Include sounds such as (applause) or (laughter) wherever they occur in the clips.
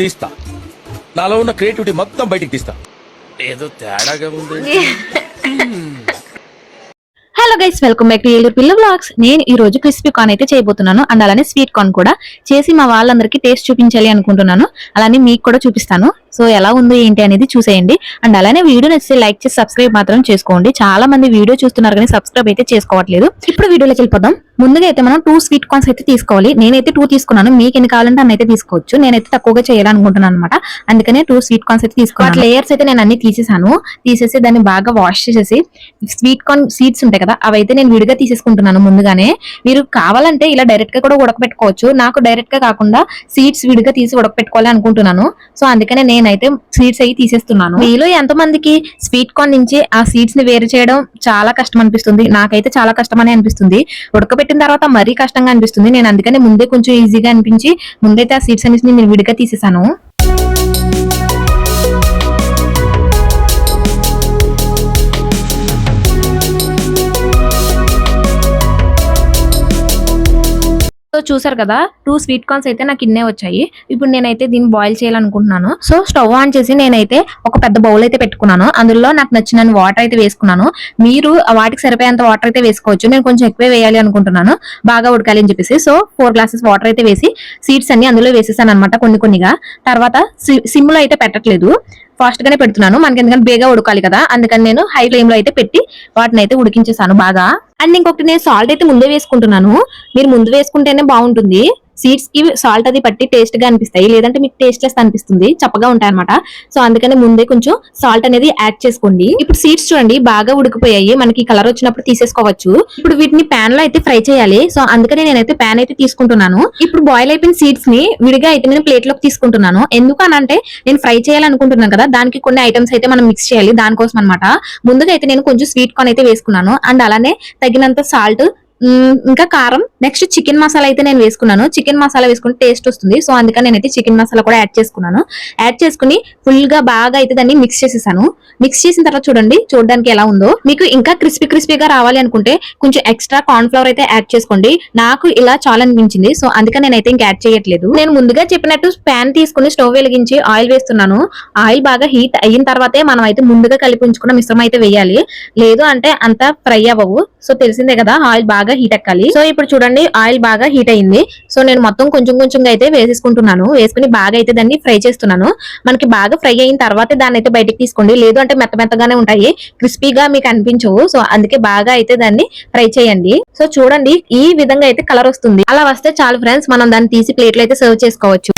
తీస్తా. నాలో ఉన్న క్రియేటివిటీ మొత్తం బయటికి తీస్తా. ఏదో తేడాగా ఉంది. Hello guys welcome back to Eluru Pilla blogs నేను ఈ రోజు క్రిస్పీ కార్న్ అయితే చేయబోతున్నాను. అండ్ అలానే స్వీట్ కార్న్ కూడా చేసి మా వాళ్ళందరికీ టేస్ట్ చూపించాలి అనుకుంటున్నాను. అలానే మీకు కూడా చూపిస్తాను. సో ఎలా ఉందో ఏంటి అనేది చూసేయండి. అండ్ అలానే వీడియో నచ్చితే లైక్ చేసి సబ్స్క్రైబ్ మాత్రం చేసుకోండి. చాలా మంది వీడియో చూస్తున్నారు కానీ సబ్స్క్రైబ్ అయితే చేసుకోవట్లేదు. ఇప్పుడు వీడియోలోకి వెళ్ళిపోదాం. ముందుగా అయితే మనం టూ స్వీట్ కార్న్స్ అయితే తీసుకోవాలి. నేనైతే టూ తీసుకున్నాను. మీకు ఎన్ని కావాలంటే అన్నైతే అయితే తీసుకోవచ్చు. నేనైతే తక్కువగా చేయాలనుకుంటున్నాను అనమాట అందుకనే టూ స్వీట్ కార్న్స్ అయితే తీసుకున్నాను. లేయర్స్ అయితే నేను అన్ని తీసేసాను. తీసేసి దాన్ని బాగా వాష్ చేసేసి స్వీట్ కార్న్ సీడ్స్ ఉంటాయి కదా అవి అయితే నేను విడిగా తీసేసుకుంటున్నాను ముందుగానే. మీరు కావాలంటే ఇలా డైరెక్ట్గా కూడా ఉడకపెట్టుకోవచ్చు. నాకు డైరెక్ట్గా కాకుండా సీడ్స్ విడిగా తీసి ఉడకపెట్టుకోవాలి అనుకుంటున్నాను. సో అందుకనే నేనైతే సీడ్స్ అవి తీసేస్తున్నాను. మీలో ఎంతమందికి స్వీట్ కార్న్ నుంచి ఆ సీడ్స్ని వేరు చేయడం చాలా కష్టం అనిపిస్తుంది. నాకైతే చాలా కష్టం అనిపిస్తుంది. అనిపిస్తుంది పెట్టిన తర్వాత మరీ కష్టంగా అనిపిస్తుంది. నేను అందుకనే ముందే కొంచెం ఈజీగా అనిపించి ముందైతే ఆ సీడ్స్ అనేసి నేను విడిగా తీసేసాను. సో చూసారు కదా టూ స్వీట్ కార్న్స్ అయితే నాకు ఇన్నే వచ్చాయి. ఇప్పుడు నేనైతే దీన్ని బాయిల్ చేయాలనుకుంటున్నాను. సో స్టవ్ ఆన్ చేసి నేనైతే ఒక పెద్ద బౌల్ అయితే పెట్టుకున్నాను. అందులో నాకు నచ్చిన వాటర్ అయితే వేసుకున్నాను. మీరు వాటికి సరిపోయేంత వాటర్ అయితే వేసుకోవచ్చు. నేను కొంచెం ఎక్కువే వేయాలి అనుకుంటున్నాను. బాగా ఉడకాలి అని చెప్పేసి. సో ఫోర్ గ్లాసెస్ వాటర్ అయితే వేసి సీడ్స్ అన్ని అందులో వేసేసాను అనమాట కొన్ని కొన్నిగా. తర్వాత సిమ్లో అయితే పెట్టట్లేదు. ఫాస్ట్ గానే పెడుతున్నాను. మనకి ఎందుకంటే బేగా ఉడకాలి కదా. అందుకని నేను హై ఫ్లేమ్లో అయితే పెట్టి వాటిని అయితే ఉడికించేసాను బాగా. అండ్ ఇంకొకటి నేను సాల్ట్ అయితే ముందే వేసుకుంటున్నాను. మీరు ముందు వేసుకుంటేనే బాగుంటుంది. సీడ్స్కి సాల్ట్ అది పట్టి టేస్ట్గా అనిపిస్తాయి. లేదంటే మీకు టేస్ట్ లెస్ అనిపిస్తుంది. చప్పగా ఉంటాయి అనమాట సో అందుకని ముందే కొంచెం సాల్ట్ అనేది యాడ్ చేసుకోండి. ఇప్పుడు సీడ్స్ చూడండి బాగా ఉడికిపోయాయి. మనకి కలర్ వచ్చినప్పుడు తీసేసుకోవచ్చు. ఇప్పుడు వీటిని పాన్లో అయితే ఫ్రై చేయాలి. సో అందుకని నేనైతే పాన్ అయితే తీసుకుంటున్నాను. ఇప్పుడు బాయిల్ అయిపోయిన సీడ్స్ని విడిగా అయితే నేను ప్లేట్లోకి తీసుకుంటున్నాను. ఎందుకు అంటే నేను ఫ్రై చేయాలనుకుంటున్నాను కదా దానికి కొన్ని ఐటమ్స్ అయితే మనం మిక్స్ చేయాలి. దానికోసం అనమాట ముందుగా అయితే నేను కొంచెం స్వీట్ కార్న్ అయితే వేసుకున్నాను. అండ్ అలానే తగినంత సాల్ట్ ఇంకా కారం. నెక్స్ట్ చికెన్ మసాలా అయితే నేను వేసుకున్నాను. చికెన్ మసాలా వేసుకుంటే టేస్ట్ వస్తుంది. సో అందుకని నేనైతే చికెన్ మసాలా కూడా యాడ్ చేసుకున్నాను. యాడ్ చేసుకుని ఫుల్గా బాగా అయితే దాన్ని మిక్స్ చేసేసాను. మిక్స్ చేసిన తర్వాత చూడండి చూడడానికి ఎలా ఉందో. మీకు ఇంకా క్రిస్పీ క్రిస్పీగా రావాలి అనుకుంటే కొంచెం ఎక్స్ట్రా కార్న్ ఫ్లవర్ అయితే యాడ్ చేసుకోండి. నాకు ఇలా చాలా అనిపించింది. సో అందుకని నేనైతే ఇంకా యాడ్ చేయట్లేదు. నేను ముందుగా చెప్పినట్టు ప్యాన్ తీసుకుని స్టవ్ వెలిగించి ఆయిల్ వేస్తున్నాను. ఆయిల్ బాగా హీట్ అయిన తర్వాతే మనం అయితే ముందుగా కలిపి ఉంచుకున్న మిశ్రమం అయితే వేయాలి. లేదు అంటే అంత ఫ్రై అవ్వవు. సో తెలిసిందే కదా ఆయిల్ బాగా హీట్ ఎక్కాలి. సో ఇప్పుడు చూడండి ఆయిల్ బాగా హీట్ అయింది. సో నేను మొత్తం కొంచెం కొంచెంగా అయితే వేసేసుకుంటున్నాను. వేసుకుని బాగా అయితే దాన్ని ఫ్రై చేస్తున్నాను. మనకి బాగా ఫ్రై అయిన తర్వాత దాన్ని అయితే బయటకు తీసుకోండి. లేదు అంటే మెత్త మెత్తగానే ఉంటాయి. క్రిస్పీగా మీకు అనిపించవు. సో అందుకే బాగా అయితే దాన్ని ఫ్రై చేయండి. సో చూడండి ఈ విధంగా అయితే కలర్ వస్తుంది. అలా వస్తే చాలు ఫ్రెండ్స్ మనం దాన్ని తీసి ప్లేట్లో అయితే సర్వ్ చేసుకోవచ్చు.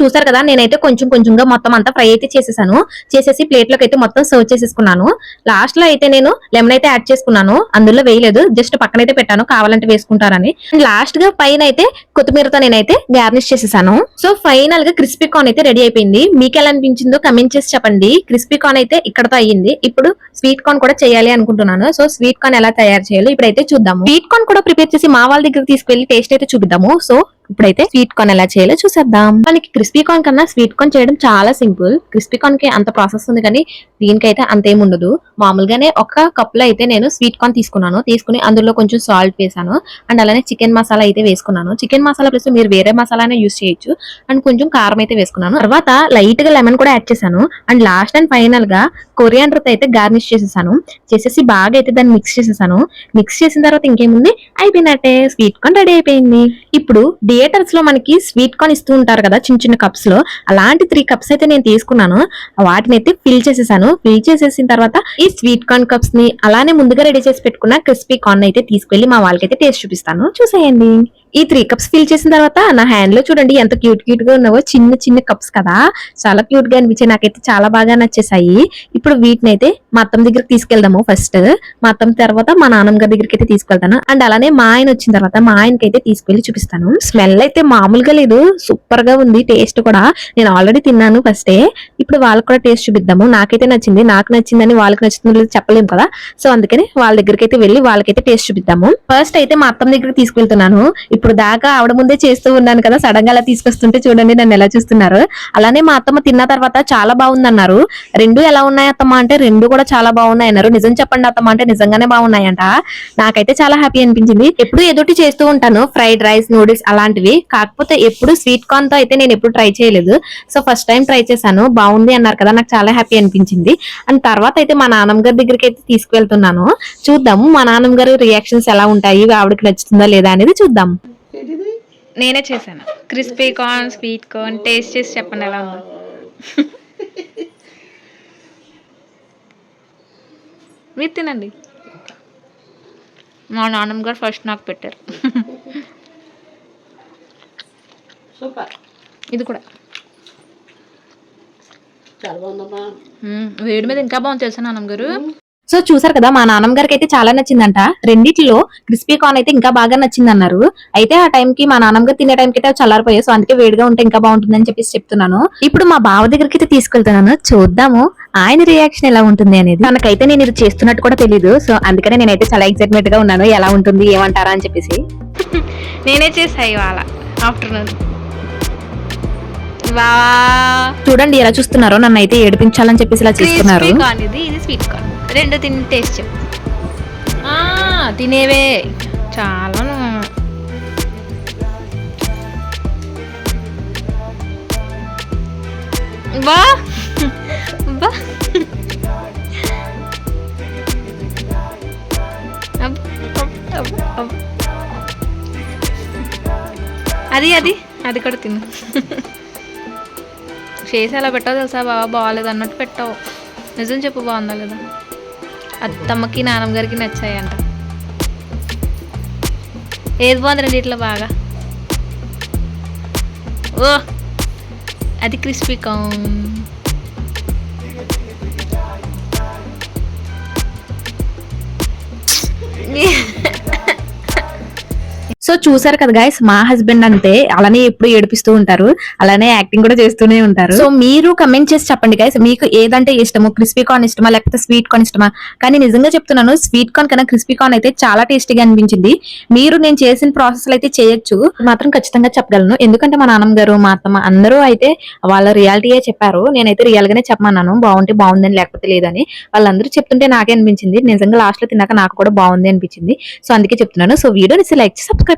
చూసారు కదా నేనైతే కొంచెం కొంచెంగా మొత్తం అంతా ఫ్రై అయితే చేసేసాను. చేసేసి ప్లేట్లోకి అయితే మొత్తం సర్వ్ చేసేసుకున్నాను. లాస్ట్లో అయితే నేను లెమన్ అయితే యాడ్ చేసుకున్నాను. అందులో వేయలేదు. జస్ట్ పక్కన అయితే పెట్టాను. కావాలంటే వేసుకుంటారని. లాస్ట్గా పైన అయితే కొత్తిమీరతో నేనైతే గార్నిష్ చేసేసాను. సో ఫైనల్గా క్రిస్పీ కార్న్ అయితే రెడీ అయిపోయింది. మీకు ఎలా అనిపించిందో కమెంట్ చేసి చెప్పండి. క్రిస్పీ కార్న్ అయితే ఇక్కడతో అయ్యింది. ఇప్పుడు స్వీట్ కార్న్ కూడా చేయాలి అనుకుంటున్నాను. సో స్వీట్ కార్న్ ఎలా తయారు చేయాలో ఇప్పుడైతే చూద్దాము. స్వీట్ కార్న్ కూడా ప్రిపేర్ చేసి మా వాళ్ళ దగ్గర తీసుకెళ్ళి టేస్ట్ అయితే చూపిద్దాము. సో ఇప్పుడైతే స్వీట్ కార్న్ ఎలా చేయాలో చూసేద్దాం. మనకి క్రిస్పీ కార్న్ కన్నా స్వీట్ కార్న్ చేయడం చాలా సింపుల్. క్రిస్పీ కార్న్కి అంత ప్రాసెస్ ఉంది కానీ దీనికైతే అంతేం ఉండదు. మామూలుగానే ఒక కప్లో అయితే నేను స్వీట్ కార్న్ తీసుకున్నాను. తీసుకుని అందులో కొంచెం సాల్ట్ వేసాను. అండ్ అలానే చికెన్ మసాలా అయితే వేసుకున్నాను. చికెన్ మసాలా ప్లస్ మీరు వేరే మసాలానే యూస్ చేయొచ్చు. అండ్ కొంచెం కారం అయితే వేసుకున్నాను. తర్వాత లైట్గా లెమన్ కూడా యాడ్ చేశాను. అండ్ లాస్ట్ అండ్ ఫైనల్గా కొరియాండర్ అయితే గార్నిష్ చేసేసాను. చేసేసి బాగా అయితే దాన్ని మిక్స్ చేసేసాను. మిక్స్ చేసిన తర్వాత ఇంకేముంది? అయిపోయినట్టే. స్వీట్ కార్న్ రెడీ అయిపోయింది. ఇప్పుడు థియేటర్స్లో మనకి స్వీట్ కార్న్ ఇస్తూ ఉంటారు కదా చిన్న చిన్న కప్స్లో అలాంటి త్రీ కప్స్ అయితే నేను తీసుకున్నాను. వాటిని అయితే ఫిల్ చేసేసాను. ఫిల్ చేసేసిన తర్వాత ఈ స్వీట్ కార్న్ కప్స్ని అలానే ముందుగా రెడీ చేసి పెట్టుకున్న క్రిస్పీ కార్న్ అయితే తీసుకెళ్ళి మా వాళ్ళకైతే టేస్ట్ చూపిస్తాను. చూసేయండి. ఈ త్రీ కప్స్ ఫిల్ చేసిన తర్వాత నా హ్యాండ్లో చూడండి ఎంత క్యూట్ క్యూట్గా ఉన్నావో. చిన్న చిన్న కప్స్ కదా. చాలా క్యూట్గా అనిపించాయి. నాకైతే చాలా బాగా నచ్చేసాయి ఇప్పుడు వీటిని అయితే మా అత్తమ్మ దగ్గరికి తీసుకెళ్దాము ఫస్ట్ మా అత్తమ్మ తర్వాత మా నాన్నమ్మ గారి దగ్గరికి అయితే తీసుకెళ్తాను. అండ్ అలానే మా ఆయన వచ్చిన తర్వాత మా ఆయనకి అయితే తీసుకెళ్ళి చూపిస్తాను. స్మెల్ అయితే మామూలుగా లేదు. సూపర్గా ఉంది. టేస్ట్ కూడా. నేను ఆల్రెడీ తిన్నాను ఫస్టే ఇప్పుడు వాళ్ళకి కూడా టేస్ట్ చూపిద్దాము. నాకైతే నచ్చింది. నాకు నచ్చిందని వాళ్ళకి నచ్చింది చెప్పలేము కదా. సో అందుకని వాళ్ళ దగ్గరికి అయితే వెళ్ళి వాళ్ళకైతే టేస్ట్ చూపిద్దాము. ఫస్ట్ అయితే మా అత్తమ్మ దగ్గరికి తీసుకెళ్తున్నాను. ఇప్పుడు దాకా ఆవిడ ముందే చేస్తూ ఉన్నాను కదా సడన్గా అలా తీసుకొస్తుంటే చూడండి నన్ను ఎలా చూస్తున్నారు. అలానే మా అత్తమ్మ తిన్న తర్వాత చాలా బాగుంది అన్నారు రెండు ఎలా ఉన్నాయి అత్తమ్మ అంటే రెండు కూడా చాలా బాగున్నాయి అన్నారు. నిజం చెప్పండి అత్తమ్మ అంటే నిజంగానే బాగున్నాయంట. నాకైతే చాలా హ్యాపీ అనిపించింది. ఎప్పుడు ఏదోటి చేస్తూ ఉంటాను ఫ్రైడ్ రైస్ నూడిల్స్ అలాంటివి. కాకపోతే ఎప్పుడు స్వీట్ కార్న్తో అయితే నేను ఎప్పుడు ట్రై చేయలేదు. సో ఫస్ట్ టైం ట్రై చేశాను. బాగుంది అన్నారు కదా నాకు చాలా హ్యాపీ అనిపించింది. అండ్ తర్వాత అయితే మా నాన్నమ్మ గారి దగ్గరికి అయితే తీసుకువెళ్తున్నాను. చూద్దాము మా నాన్నమ్మ గారి రియాక్షన్స్ ఎలా ఉంటాయి ఆవిడకి నచ్చుతుందా లేదా అనేది చూద్దాం. నేనే చేశాను. Crispy corn sweet corn taste చేసి చెప్పండి ఎలా ఉందో. మీరు తినండి. మా నాన్నమ్మ గారు ఫస్ట్ నాకు పెట్టారు. సూపర్. ఇది కూడా. చాలా బాగుందమ్మా. మ్మ్. వేడి మీద ఇంకా బాగుంది తెలుసా నాన్నమ్మ గారు? సో చూసారు కదా మా నాన్నమ్మ గారికి అయితే చాలా నచ్చిందంట. రెండిట్లో క్రిస్పీ కార్న్ అయితే ఇంకా బాగా నచ్చింది అన్నారు అయితే ఆ టైం కి మా నాన్నమ్మ గారు తినే టైం కి అయితే చల్లారిపోయాయి. సో అందుకే వేడిగా ఉంటే ఇంకా బాగుంటుందని చెప్పేసి చెప్తున్నాను. ఇప్పుడు మా బావ దగ్గరికి అయితే తీసుకెళ్తున్నాను. చూద్దాము ఆయన రియాక్షన్ ఎలా ఉంటుంది అనేది. తనకైతే నేను ఇది చేస్తున్నట్టు కూడా తెలియదు సో అందుకనే నేనైతే చాలా ఎక్సైట్మెంట్గా ఉన్నాను. ఎలా ఉంటుంది ఏమంటారా అని చెప్పేసి. (laughs) నేనే చేసా ఇవాళ ఆఫ్టర్నూన్. చూడండి ఎలా చూస్తున్నారో నన్ను అయితే ఏడిపించాలని చెప్పేసి ఇలా చేస్తున్నారు. ఇది స్వీట్ కార్న్ రెండు తిని టేస్ట్ చెప్పు. ఆ, తినేవే. చాలా బా. అది అది. అది కూడా తిను. చేసి అలా పెట్టావు తెలుసా బాబా బాగాలేదు అన్నట్టు పెట్టావు. నిజం చెప్పు బాగుందా లేదా? అత్తమ్మకి నాన్నమ్మ గారికి నచ్చాయంట. ఏది బాగుంది ఇట్లా బాగా? ఓ అది క్రిస్పీ కార్న్. సో చూసారు కదా గైస్ మా హస్బెండ్ అంతే అలానే ఎప్పుడు ఏడిపిస్తూ ఉంటారు అలానే యాక్టింగ్ కూడా చేస్తూనే ఉంటారు. సో మీరు కమెంట్ చేసి చెప్పండి గైస్ మీకు ఏదంటే ఇష్టము? క్రిస్పీ కార్న్ ఇష్టమా లేకపోతే స్వీట్ కార్న్ ఇష్టమా? కానీ నిజంగా చెప్తున్నాను స్వీట్ కార్న్ కన్నా క్రిస్పీ కార్న్ అయితే చాలా టేస్టీగా అనిపించింది. మీరు నేను చేసిన ప్రాసెస్ అయితే చేయొచ్చు. మాత్రం ఖచ్చితంగా చెప్పగలను. ఎందుకంటే మా నాన్నమ్మ గారు మా అత్తమ్మ అందరూ అయితే వాళ్ళ రియాలిటీయే చెప్పారు. నేనైతే రియల్ గానే చెప్పమన్నాను. బాగుంటే బాగుందని లేకపోతే లేదని. వాళ్ళందరూ చెప్తుంటే నాకే అనిపించింది. నిజంగా లాస్ట్లో తిన్నాక నాకు కూడా బాగుంది అనిపించింది. సో అందుకే చెప్తున్నాను. సో వీడియోని లైక్ సబ్స్క్రైబ్